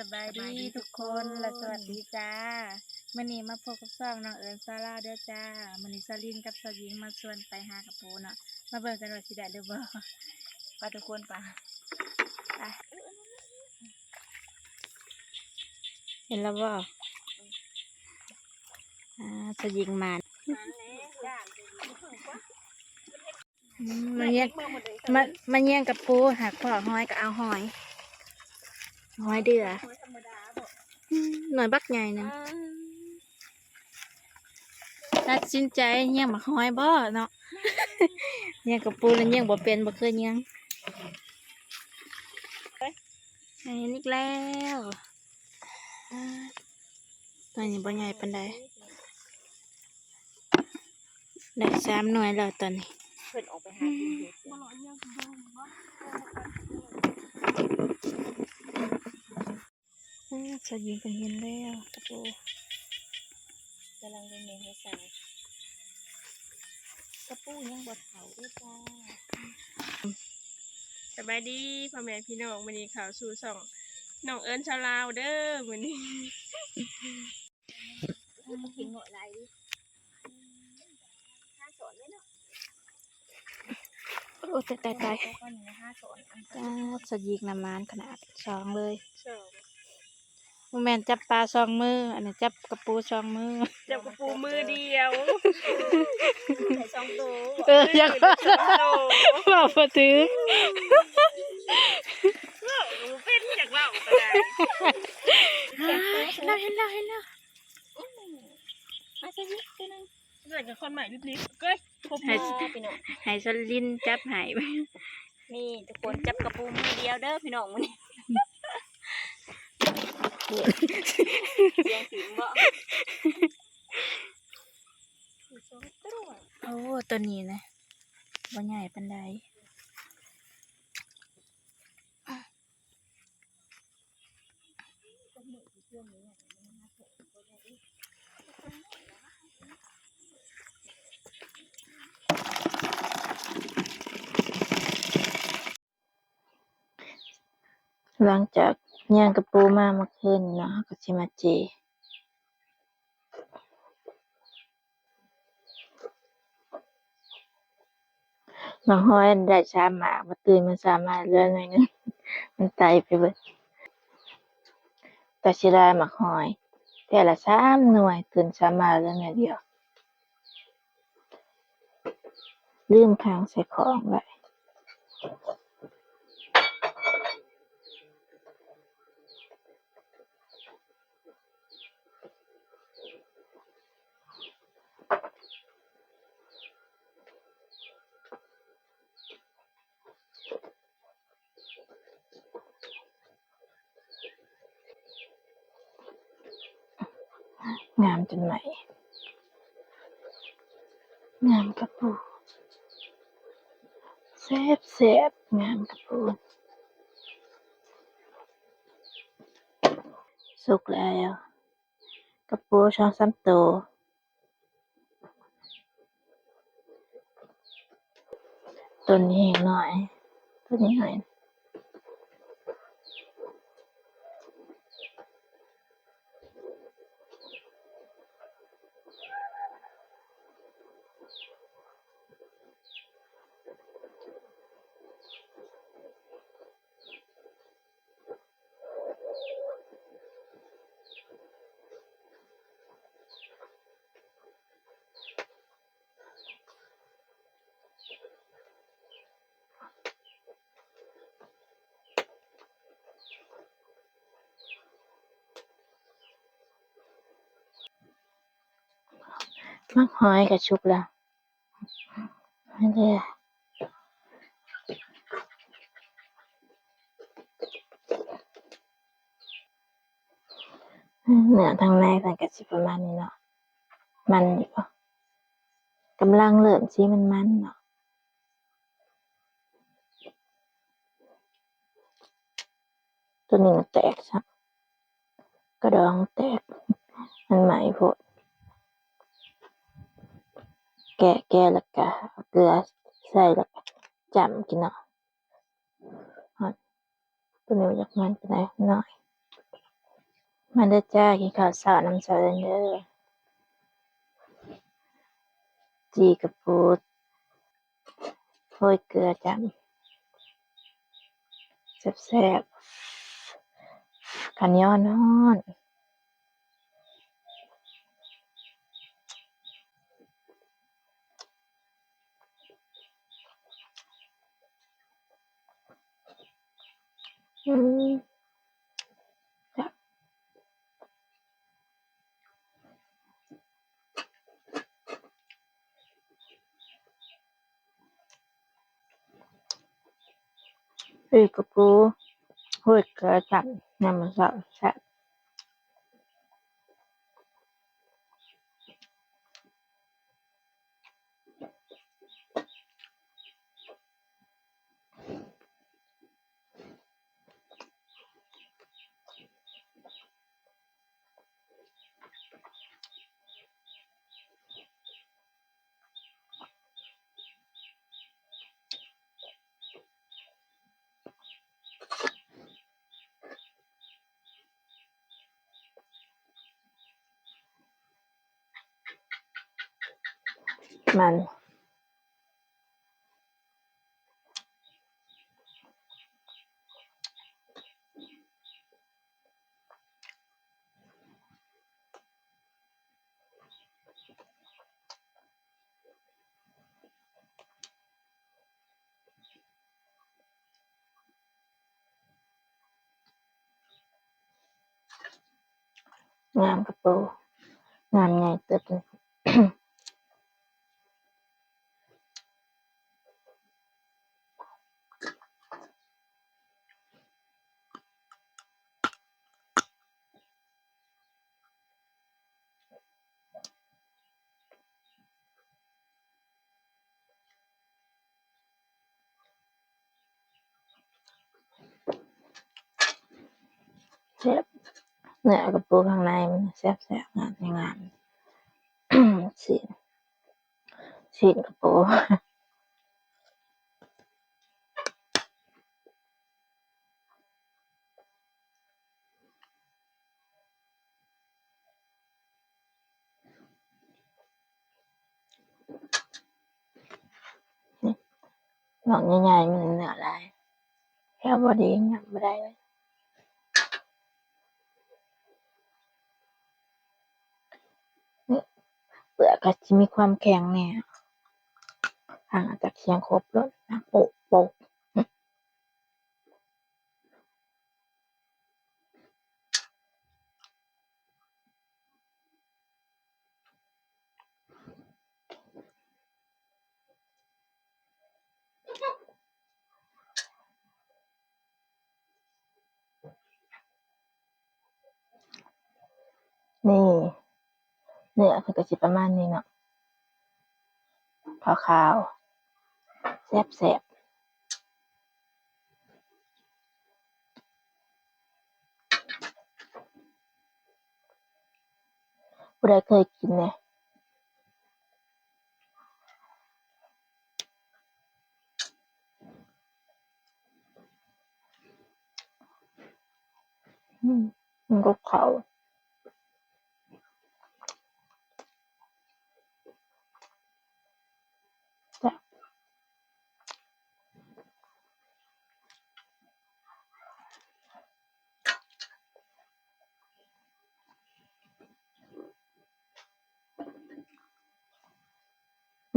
สบายดีทุกคนและสวัสดีจ้ามื่อนี้มาพบกับซ่องน้องเอิญซาร่าเด้อจ้ามื่อนี้ซาลินกับสาวหญิงมาชวนไปหากระโปเนาะมาเบิ่งกันว่าสิได้หรือบ่ไปทุกคนไปไปเห็นแล้วบ่อ่าสาวหญิงมาอืมมาเยี่ยงมามาเยี่ยงกับปูหากพ่อหอยก็เอาหอย หอยเดืออืมหน่อยบักใหญ่นะตัดสินใจเยี่ยงมาหอยบ่เนาะเยี่ยกับปูแล้วเยี่ยงบ่เป็นบ่เคยเยี่ยงเห็นอีกแล้วตัวนี้บ่ใหญ่ปานใดได้สามหน่วยแล้วตอนนี้เพิ่นออกไปหากินเห็ด สยิงกันเห็นแล้วกระปูกำลังเป็นเมนูสาวกระปูยังบดเขาด้วยจ้าสบายดีพ่อแม่พี่น้องวันนี้ข่าวสู่ส่องน้องเอิญชาวลาวเด้อวันนี้กินหน่อยไรดิห้าสอนเลยเนาะโอ้ตายตายตายแล้วก็หนึ่งห้าสอนอันจ้าสยิงน้ำมันขนาดสองเลยสองโมแมนจับปลาสองมือ อันนี้จับกระปูสองมือ จับกระปูมือเดียวใส่ซองโตเอออยากว่าโตบอกมาถึงเป็นจากเล่าก็ได้เห็นแล้วเห็นแล้วเห็นแล้วมาใส่นิดตัวนึงเกิดกับคนใหม่รีบๆเก้ยพบให้พี่น้องให้สลินจับใหายไปนี่ทุกคนจับกระปูมือเดียวเด้อพี่น้องมื้อนี้ เสียงสิงบ่สองตัวโอ้ตัวนี้นะบ่ใหญ่ปันใดหลังจาก ย่างกระปูมาเมื่อคืนเนาะก็สิมาเจน้องห้อยได้ชามหมากมาตื่นมันสามารถเลื่อนหน่อยนึงมันไตไปเบิดแต่ชิได้มักหอย แต่ละสามหน่วยตื่นสามารถเลื่อนหน่อยเดียว ลืมค้างใส่ของไว้ งามจนไหม งามกระปูแซบแซบงามกระปูสุกแล้วกระปูช่องซ้ำโตตัวนี้หน่อย ตัวนี้หน่อย มักหอยกับชุบแล้วนี่เลยเนื้อทางในมันก็สิประมาณนี้เนาะมันอยู่ปะกำลังเริ่มสิมันมันเนาะตัวหนี้มันแตกซะกระดองแตก มันใหม่พด แกะแกะแล้วก็เอาเกลือใส่แล้วก็จำกินเนาะตัวนี้มันอยากมันไปไหนหน่อยมาเด้จ้ากินข้าวเช้าน้ำเช้าเอิ้นเด้อจีกระปูดโรยเกลือจ้ำแซ่บๆข้าวเหนียวร้อนอืม ปีกระปูห้ยเกลือจับน้ำมันสาวแซ่บ มัน งามกระโปูงามใหญ่เติบเลย แซ่บเนื้อกระปูข้างในมันแซ่บแซ่บงามงามสีนสีนกระปูหนอกใหญ่ๆมันเหนื้อลายแค่บอดีงับไม่ได้เลยนี่เป ลือกก็จะมีความแข็งเนี่ยห่างจากเคียงครบแล้วนะโปะโปะนี่ เนื้อคือก็สิประมาณนี้เนาะขาวๆแซ่บๆผู้ใดเคยกินเนี่ยอืมมันก็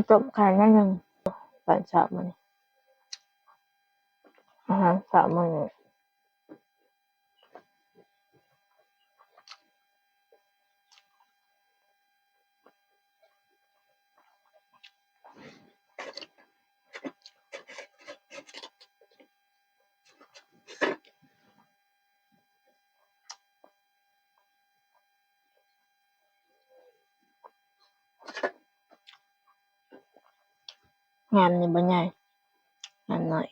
มีต้มไข่นิดนึงตอนเช้ามื้อนี้อาหารสามื้อ Ngàn 네 뭐냐? 안 나요.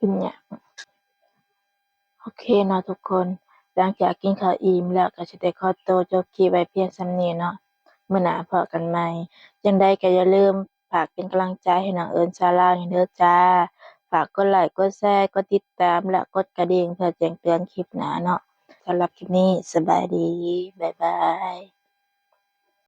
그냥 เคเนาะทุกคน หลังจากกินข้าวอิ่มแล้วก็จะได้ขอตัวจบคลิปไว้เพียงส่ำนี้เนาะเมื่อหนาพอกันใหม่จังไดก็อย่าลืมฝากเป็นกำลังใจให้น้องเอิญซาลาในเด้อจ้า ฝากกดไลค์กดแชร์กดติดตามและกดกระดิ่งเพื่อแจ้งเตือนคลิปหนาเนาะสำหรับคลิปนี้สบายดี บ๊ายบาย